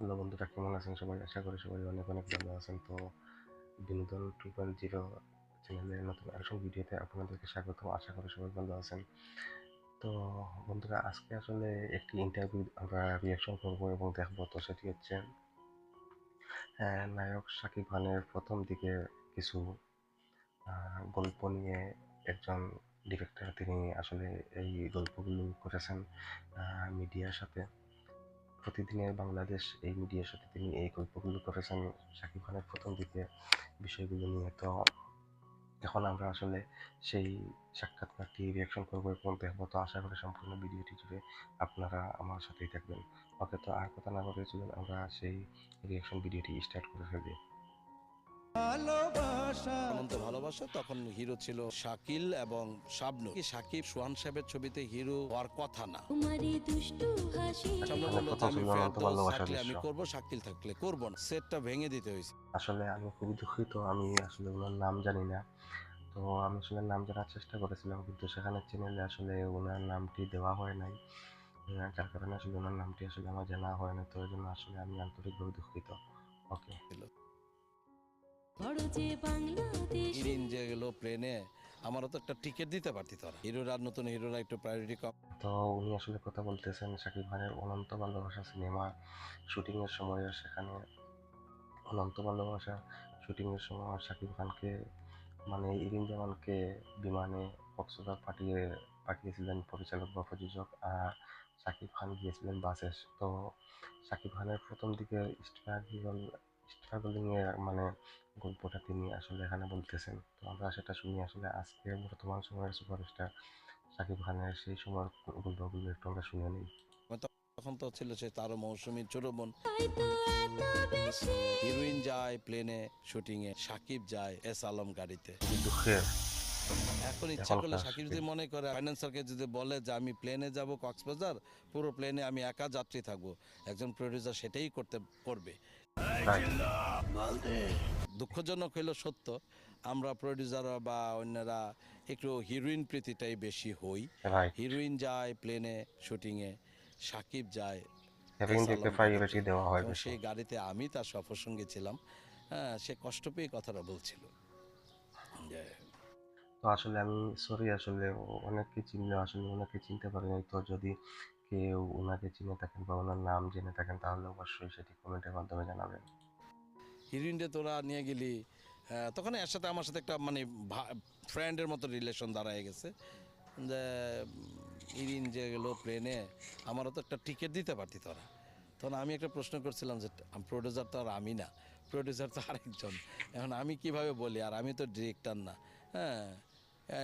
Hello বন্ধুরা কেমন আছেন সবাই? আশা করি সবাই অনেক অনেক ভালো আছেন। তো বিনোদন টু পয়েন্ট জিরো চ্যানেলের নতুন আরেকটা ভিডিওতে আপনাদেরকে স্বাগতম। আশা করি সবাই ভালো আছেন। তো বন্ধুরা আজকে আসলে একটি ইন্টারভিউ আমরা রিয়াকশন করব এবং দেখব। তো সেটি হচ্ছে আহ, নায়ক শাকিব খানের প্রথম দিকে কিছু গল্প নিয়ে একজন ডিরেক্টর তিনি আসলে এই গল্পগুলো করেছেন মিডিয়ার সাথে। প্রতিদিনের বাংলাদেশ এই মিডিয়ার সাথে তিনি এই গল্পগুলো করেছেন। শাকিব খানের প্রথম দিকে বিষয়গুলো নিয়ে। তো এখন আমরা আসলে সেই সাক্ষাৎকারটি রিয়াকশন করব এবং দেখব তো আশা করে সম্পূর্ণ ভিডিওটি জুড়ে আপনারা আমার সাথেই থাকবেন। ওকে তো আর কথা না বলে চলুন, আমরা সেই রিয়াকশন ভিডিওটি স্টার্ট করে ফেলি। অনন্ত ভালোবাসা তখন হিরো ছিল শাকিল এবং শাবনু কি শাকিব সোহান সাহেবের ছবিতে হিরো হওয়ার কথা না। প্রথম আমি। করব শাকিল থাকলে করব না। সেটটা ভেঙে দিতে হয়েছে। আসলে আমি খুবই দুঃখিত আমি আসলে ওনার নাম জানি না। তো আমি আসলে নাম জানার চেষ্টা করেছিলাম কিন্তু সেখানে চ্যানেলে আসলে ওনার নামটি দেওয়া হয় নাই। যার কারণে আসলে ওনার নামটি আসলে আমার জানা হয় না তো এই জন্য আসলে আমি আন্তরিকভাবে দুঃখিত। ওকে বাংলাদেশ। ইরিন যে গেলো প্লেনে আমারও তো একটা টিকিট দিতে পারতি তোরা। হিরোরা নতুন হিরোরা একটু প্রায়োরিটি কম। তো উনি আসলে কথা বলতেছেন শাকিব খানের অনন্ত ভালোবাসা সিনেমা শুটিংয়ের সময় সেখানে অনন্ত ভালোবাসা শুটিংয়ের সময় শাকিব খানকে মানে ইরিন জামানকে বিমানে কক্সবাজার পাঠিয়ে পাঠিয়েছিলেন পরিচালক বা প্রযোজক আর শাকিব খান গিয়েছিলেন বাসে। তো শাকিব খানের প্রথম দিকে স্ট্রাগল স্ট্রাগলিং এর মানে গল্পটা তিনি আসলে এখানে বলতেছেন। তো আমরা সেটা শুনি আসলে আজকে বর্তমান সময়ের সুপারস্টার শাকিব খানের সেই সময়ের গল্পগুলো একটু আমরা শুনে নিই। তখন তো ছিল সে তারও মৌসুমী চোরবন হয়তো এত বেশি। হিরোইন যায় প্লেনে শুটিং এ সাকিব যায় এস আলম গাড়িতে। দুঃখের এখন ইচ্ছা করলে সাকিব যদি মনে করে ফাইন্যান্সারকে যদি বলে যে আমি প্লেনে যাব কক্সবাজার পুরো প্লেনে আমি একা যাত্রী থাকব। একজন প্রডিউসার সেটাই করতে করবে. দুঃখজনক হইল সত্য আমরা প্রডিউসার বা অন্যরা একটু হিরোইন প্রীতিটাই বেশি হই। হিরোইন যায় প্লেনে শুটিংয়ে সাকিব যায়। হয় সেই গাড়িতে আমি তার সফরসঙ্গী ছিলাম। হ্যাঁ সে কষ্ট পেয়ে কথাটা বলছিল। যে তো আসলে আমি সরি আসলে অনেককে চিনলে আসলে ওনাকে চিনতে পারি তো যদি কেউ ওনাকে চিনে থাকেন বা ওনার নাম জেনে থাকেন তাহলে অবশ্যই সেটি কমেন্টের মাধ্যমে জানাবেন। হিরোইনটা তোরা নিয়ে গেলি আহ, তখন এর সাথে আমার সাথে একটা মানে ফ্রেন্ডের মতো রিলেশন দাঁড়ায় গেছে। যে ইরিন যে গেলো প্লেনে আমারও তো একটা টিকিট দিতে পারতি তোরা। তখন আমি একটা প্রশ্ন করছিলাম যে প্রডিউসার তো আর আমি না। প্রডিউসার তো আরেকজন। এখন আমি কীভাবে বলি? আর আমি তো ডিরেক্টর না। হ্যাঁ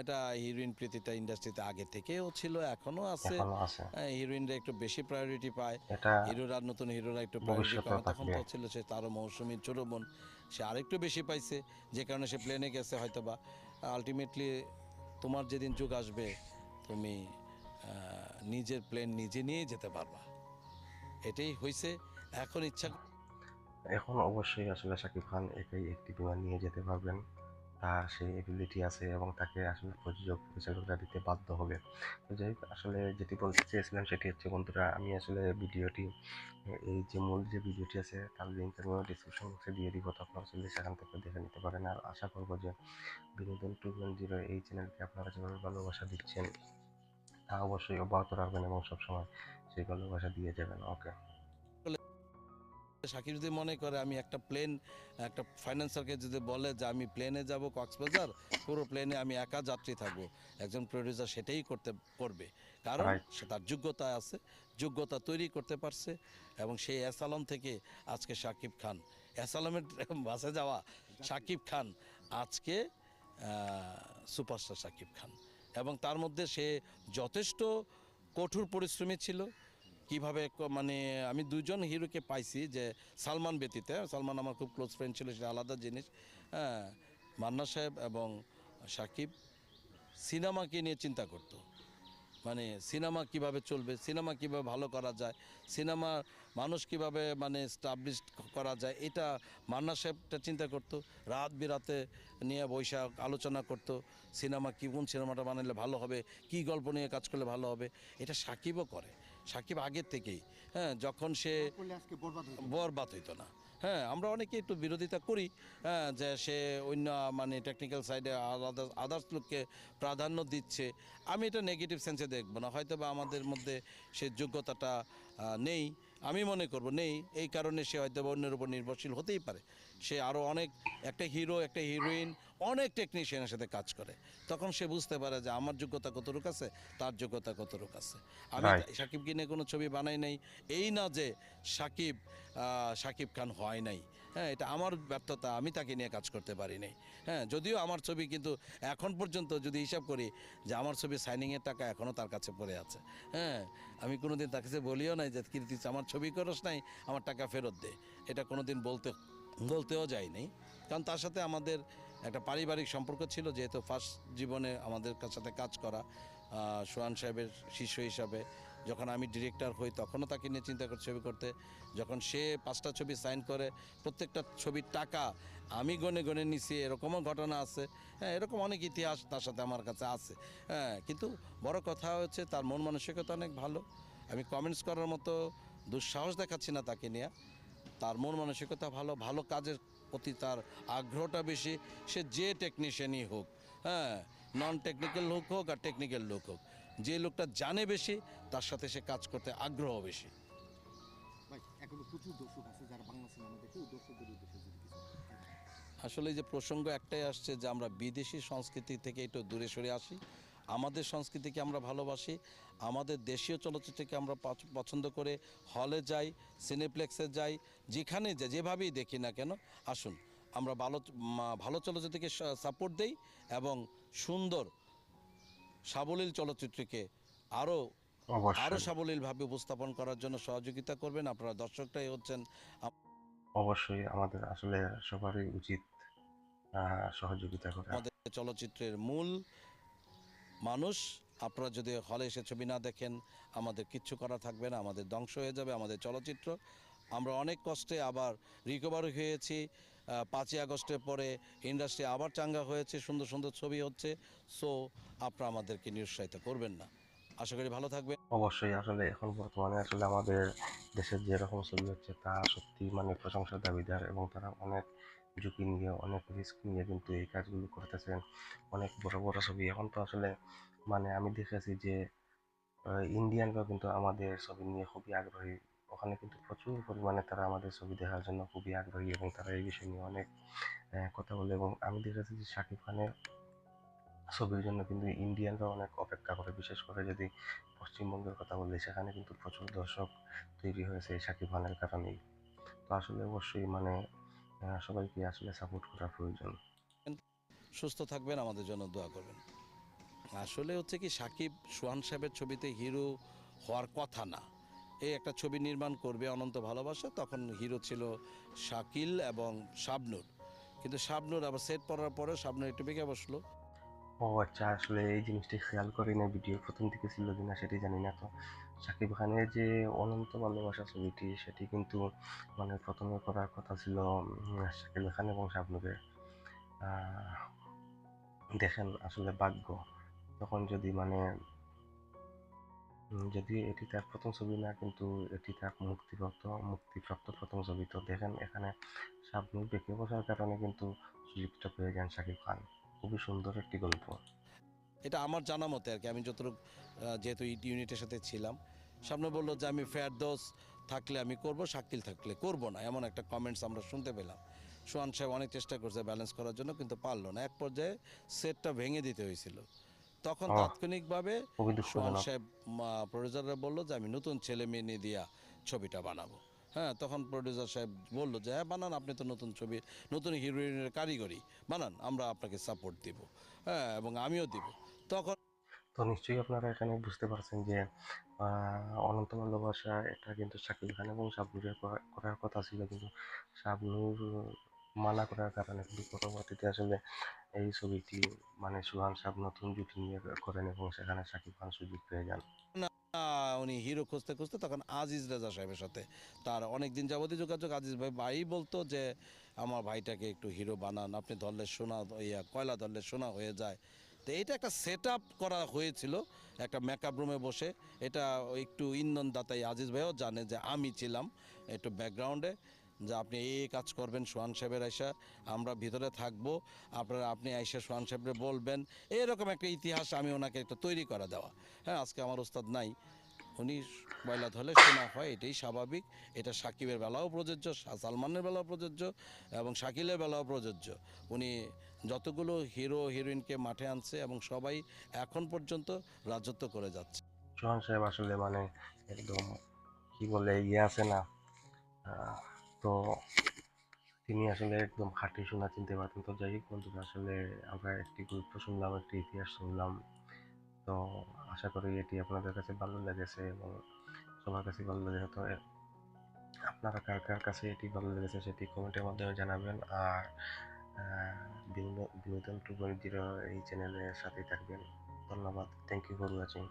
এটা হিরোইন প্রীতিটা ইন্ডাস্ট্রিতে আগে থেকেও ছিল এখনও আছে। হিরোইনরা একটু বেশি প্রায়োরিটি পায়। হিরোরা নতুন হিরোরা একটু প্রায়োরিটি পায় তখন তো ছিল সে তারও মৌসুমী চোরবন সে আরেকটু বেশি পাইছে যে কারণে সে প্লেনে গেছে হয়তো বা আলটিমেটলি তোমার যেদিন যুগ আসবে তুমি নিজের প্লেন নিজে নিয়ে যেতে পারবা। এটাই হয়েছে এখন ইচ্ছা এখন অবশ্যই আসলে শাকিব খান একাই একটি বিমান নিয়ে যেতে পারবেন। তার সেই এবিলিটি আছে এবং তাকে আসলে প্রযোজক পরিচালকরা দিতে বাধ্য হবে। তো যাই হোক, আসলে যেটি বলতে চেয়েছিলাম সেটি হচ্ছে, বন্ধুরা, আমি আসলে ভিডিওটি, এই যে মূল যে ভিডিওটি আছে, তার লিঙ্ক আমি ডিসক্রিপশন বক্সে দিয়ে দিব তো আপনারা চাইলে সেখান থেকে দেখে নিতে পারেন। আর আশা করব যে বিনোদন টু জিরো এই চ্যানেলকে আপনারা যেভাবে ভালোবাসা দিচ্ছেন, তা অবশ্যই অব্যাহত রাখবেন এবং সবসময় সেই ভালোবাসা দিয়ে যাবেন। ওকে সাকিব যদি মনে করে আমি একটা প্লেন একটা ফাইন্যান্সারকে যদি বলে যে আমি প্লেনে যাব কক্সবাজার পুরো প্লেনে আমি একা যাত্রী থাকব। একজন প্রডিউসার সেটাই করতে করবে। কারণ সে তার যোগ্যতা আছে যোগ্যতা তৈরি করতে পারছে এবং সেই অ্যাসালম থেকে আজকে সাকিব খান অ্যাসালমের বাসে যাওয়া সাকিব খান আজকে সুপারস্টার সাকিব খান। এবং তার মধ্যে সে যথেষ্ট কঠোর পরিশ্রমী ছিল কীভাবে মানে আমি দুজন হিরোকে পাইছি যে সালমান ব্যতীত হ্যাঁ, সালমান আমার খুব ক্লোজ ফ্রেন্ড ছিল সেটা আলাদা জিনিস হ্যাঁ? মান্না সাহেব এবং সাকিব সিনেমাকে নিয়ে চিন্তা করতো। মানে সিনেমা কীভাবে চলবে সিনেমা কীভাবে ভালো করা যায় সিনেমা মানুষ কীভাবে মানে স্টাবলিশ করা যায় এটা মান্না সাহেবটা চিন্তা করতো। রাত বিরাতে নিয়ে বৈশাখ আলোচনা করতো সিনেমা কি কোন সিনেমাটা বানালে ভালো হবে কি গল্প নিয়ে কাজ করলে ভালো হবে এটা সাকিবও করে। সাকিব আগের থেকেই হ্যাঁ যখন সে বরবাদ হইতো। না। হ্যাঁ আমরা অনেকে একটু বিরোধিতা করি হ্যাঁ যে সে অন্য মানে টেকনিক্যাল সাইডে আলাদা আদার্স লোককে প্রাধান্য দিচ্ছে। আমি এটা নেগেটিভ সেন্সে দেখব না হয়তো বা আমাদের মধ্যে সে যোগ্যতাটা নেই। আমি মনে করব নেই এই কারণে সে হয়তো বা অন্যের উপর নির্ভরশীল হতেই পারে। সে আরও অনেক একটা হিরো একটা হিরোইন অনেক টেকনিশিয়ানের সাথে কাজ করে। তখন সে বুঝতে পারে যে আমার যোগ্যতা কতটুক আছে তার যোগ্যতা কতটুক আছে। আমি. সাকিবকে নিয়ে কোনো ছবি বানাই নাই। এই না যে সাকিব সাকিব খান হয় নাই। হ্যাঁ এটা আমার ব্যর্থতা আমি তাকে নিয়ে কাজ করতে পারি নাই। হ্যাঁ যদিও আমার ছবি কিন্তু এখন পর্যন্ত যদি হিসাব করি যে আমার ছবি সাইনিংয়ের টাকা এখনও তার কাছে পড়ে আছে। হ্যাঁ আমি কোনোদিন তার কাছে বলিও নাই যে কীর্তি আমার ছবি করস নাই আমার টাকা ফেরত দে। এটা কোনোদিন বলতে বলতেও যায়নি। কারণ তার সাথে আমাদের একটা পারিবারিক সম্পর্ক ছিল, যেহেতু ফার্স্ট জীবনে আমাদের সাথে কাজ করা সোহান সাহেবের শিষ্য হিসাবে, যখন আমি ডিরেক্টর হই তখনও তাকে নিয়ে চিন্তা করে ছবি করতে। যখন সে পাঁচটা ছবি সাইন করে, প্রত্যেকটা ছবির টাকা আমি গনে গনে নিছি, এরকমও ঘটনা আছে। হ্যাঁ এরকম অনেক ইতিহাস তার সাথে আমার কাছে আছে। হ্যাঁ কিন্তু বড় কথা হচ্ছে তার মন মানসিকতা অনেক ভালো। আমি কমেন্টস করার মতো দুঃসাহস দেখাচ্ছি না তাকে নিয়ে। তার মন মানসিকতা ভালো ভালো কাজের প্রতি তার আগ্রহটা বেশি সে যে টেকনিশিয়ানই হোক হ্যাঁ নন টেকনিক্যাল লোক হোক আর টেকনিক্যাল লোক হোক যে লোকটা জানে বেশি তার সাথে সে কাজ করতে আগ্রহ বেশি। আসলে এই যে প্রসঙ্গ একটাই আসছে যে আমরা বিদেশি সংস্কৃতি থেকে একটু দূরে সরে আসি আমাদের সংস্কৃতিকে আমরা ভালোবাসি আমাদের দেশীয় চলচ্চিত্রকে আমরা পছন্দ করে হলে যাই সিনেপ্লেক্সে যাই যেখানে যাই যেভাবেই দেখি না কেন আসুন আমরা ভালো ভালো চলচ্চিত্রকে সাপোর্ট দেই এবং সুন্দর সাবলীল চলচ্চিত্রকে আরও আরও সাবলীলভাবে উপস্থাপন করার জন্য সহযোগিতা করবেন। আপনারা দর্শকটাই হচ্ছেন অবশ্যই আমাদের আসলে সবারই উচিত সহযোগিতা করা। আমাদের চলচ্চিত্রের মূল মানুষ, আপনারা যদি হলে এসে ছবি না দেখেন, আমাদের কিচ্ছু করা থাকবে না, আমাদের ধ্বংস হয়ে যাবে, আমাদের চলচ্চিত্র। আমরা অনেক কষ্টে আবার রিকভার হয়েছি। পাঁচই আগস্টের পরে ইন্ডাস্ট্রি আবার চাঙ্গা হয়েছে, সুন্দর সুন্দর ছবি হচ্ছে। সো আপনারা আমাদেরকে নিরুৎসাহিত করবেন না। আশা করি ভালো থাকবেন। অবশ্যই, আসলে এখন বর্তমানে আসলে আমাদের দেশের যেরকম ছবি হচ্ছে, তা সত্যি মানে প্রশংসার দাবিদার এবং তারা অনেক ঝুঁকি নিয়ে, অনেক রিস্ক নিয়ে কিন্তু এই কাজগুলো করতেছেন। অনেক বড় বড় ছবি। এখন তো আসলে মানে আমি দেখেছি যে ইন্ডিয়ানরাও কিন্তু আমাদের ছবি নিয়ে খুবই আগ্রহী। ওখানে কিন্তু প্রচুর পরিমাণে তারা আমাদের ছবি দেখার জন্য খুবই আগ্রহী এবং তারা এই বিষয় নিয়ে অনেক কথা বলে এবং আমি দেখেছি যে শাকিব খানের ছবির জন্য কিন্তু ইন্ডিয়ানরা অনেক অপেক্ষা করে। বিশেষ করে যদি পশ্চিমবঙ্গের কথা বলি, সেখানে কিন্তু প্রচুর দর্শক তৈরি হয়েছে শাকিব খানের কারণেই। তো আসলে অবশ্যই মানে সবাইকে আসলে সাপোর্ট করা প্রয়োজন। সুস্থ থাকবেন আমাদের জন্য দোয়া করবেন। আসলে হচ্ছে কি সাকিব সোহান সাহেবের ছবিতে হিরো হওয়ার কথা না। এই একটা ছবি নির্মাণ করবে অনন্ত ভালোবাসা তখন হিরো ছিল শাকিল এবং শাবনুর। কিন্তু শাবনুর আবার সেট পড়ার পরে শাবনুর একটু বেগে বসল। ও আচ্ছা আসলে এই জিনিসটি খেয়াল করি না ভিডিও প্রথম থেকে ছিল কিনা সেটি জানি না তো। শাকিব খানের যে অনন্ত ভালোবাসা ছবিটি, সেটি কিন্তু মানে প্রথমে করার কথা ছিল শাকিব খান এবং শাবনুরের। দেখেন আসলে ভাগ্য। তখন যদি মানে যদি এটি তার প্রথম ছবি না, কিন্তু এটি তার মুক্তিপ্রাপ্ত মুক্তিপ্রাপ্ত প্রথম ছবি। তো দেখেন এখানে শাবনুর বেঁকে বসার কারণে কিন্তু সুযোগটা পেয়ে যান শাকিব খান। খুবই সুন্দর একটি গল্প। এটা আমার জানা মতে আর কি। আমি যতটুকু যেহেতু ইউনিটের সাথে ছিলাম সামনে বলল যে আমি ফেরদোস থাকলে আমি করব শাকিল থাকলে করব না। এমন একটা কমেন্টস আমরা শুনতে পেলাম। সোহান সাহেব অনেক চেষ্টা করছে ব্যালেন্স করার জন্য কিন্তু পারল না। এক পর্যায়ে সেটটা ভেঙে দিতে হয়েছিল। তখন তাৎক্ষণিকভাবে সোহান সাহেব প্রডিউসাররা বলল যে আমি নতুন ছেলে মেয়ে নিয়ে দিয়া ছবিটা বানাবো। হ্যাঁ তখন প্রডিউসার সাহেব বলল যে হ্যাঁ বানান। আপনি তো নতুন ছবি নতুন হিরোইনের কারিগরি। বানান। আমরা আপনাকে সাপোর্ট দিব। হ্যাঁ এবং আমিও দিব। তখন তো নিশ্চয়ই আপনারা এখানে বুঝতে পারছেন যে অনন্ত ভালোবাসা এটা কিন্তু শাকিব খান এবং শাবনুরের করার কথা ছিল। কিন্তু শাবনুর মানা করার কারণে কিন্তু পরবর্তীতে আসলে এই ছবিটি মানে সুহান সাহেব নতুন জুটি নিয়ে করেন এবং সেখানে শাকিব খান সুযোগ পেয়ে যান। উনি হিরো খুঁজতে খুঁজতে তখন আজিজ রেজা সাহেবের সাথে তার অনেক দিন যাবতীয় যোগাযোগ। আজিজ ভাই ভাই বলতো যে আমার ভাইটাকে একটু হিরো বানান। আপনি ধরলে সোনা ইয়া কয়লা ধরলে সোনা হয়ে যায়। তো এটা একটা সেট করা হয়েছিল, একটা মেকআপ রুমে বসে। এটা একটু ইন্ধন দাতাই আজিজ ভাইও জানে যে আমি ছিলাম একটু ব্যাকগ্রাউন্ডে যে আপনি এই কাজ করবেন, সোহান সাহেবের আইসা আমরা ভিতরে থাকব। আপনারা, আপনি আইসা সোহান সাহেবরে বলবেন, এরকম একটা ইতিহাস আমি ওনাকে একটা তৈরি করা দেওয়া। হ্যাঁ আজকে আমার ওস্তাদ নাই উনি বয়লা ধরলে শোনা হয়, এটাই স্বাভাবিক। এটা সাকিবের বেলাও প্রযোজ্য সালমানের বেলাও প্রযোজ্য এবং শাকিলের বেলাও প্রযোজ্য। উনি যতগুলো হিরো, হিরোইনকে মাঠে আনছে এবং সবাই এখন পর্যন্ত রাজত্ব করে যাচ্ছে। সোহান সাহেব আসলে মানে একদম কি বলে ইয়ে আছে না তো তিনি আসলে একদম খাঁটি শোনা চিনতে পারতেন। তো যাই হোক বন্ধুরা, আসলে আমরা একটি গল্প শুনলাম একটি ইতিহাস শুনলাম তো আশা করি এটি আপনাদের কাছে ভালো লেগেছে এবং সবার কাছে ভালো লেগেছে। তো আপনারা কার কার কাছে এটি ভালো লেগেছে সেটি কমেন্টের মাধ্যমে জানাবেন আর বিনোদন বিনোদন টু পয়েন্ট জিরো এই চ্যানেলের সাথেই থাকবেন। ধন্যবাদ। Thank you for watching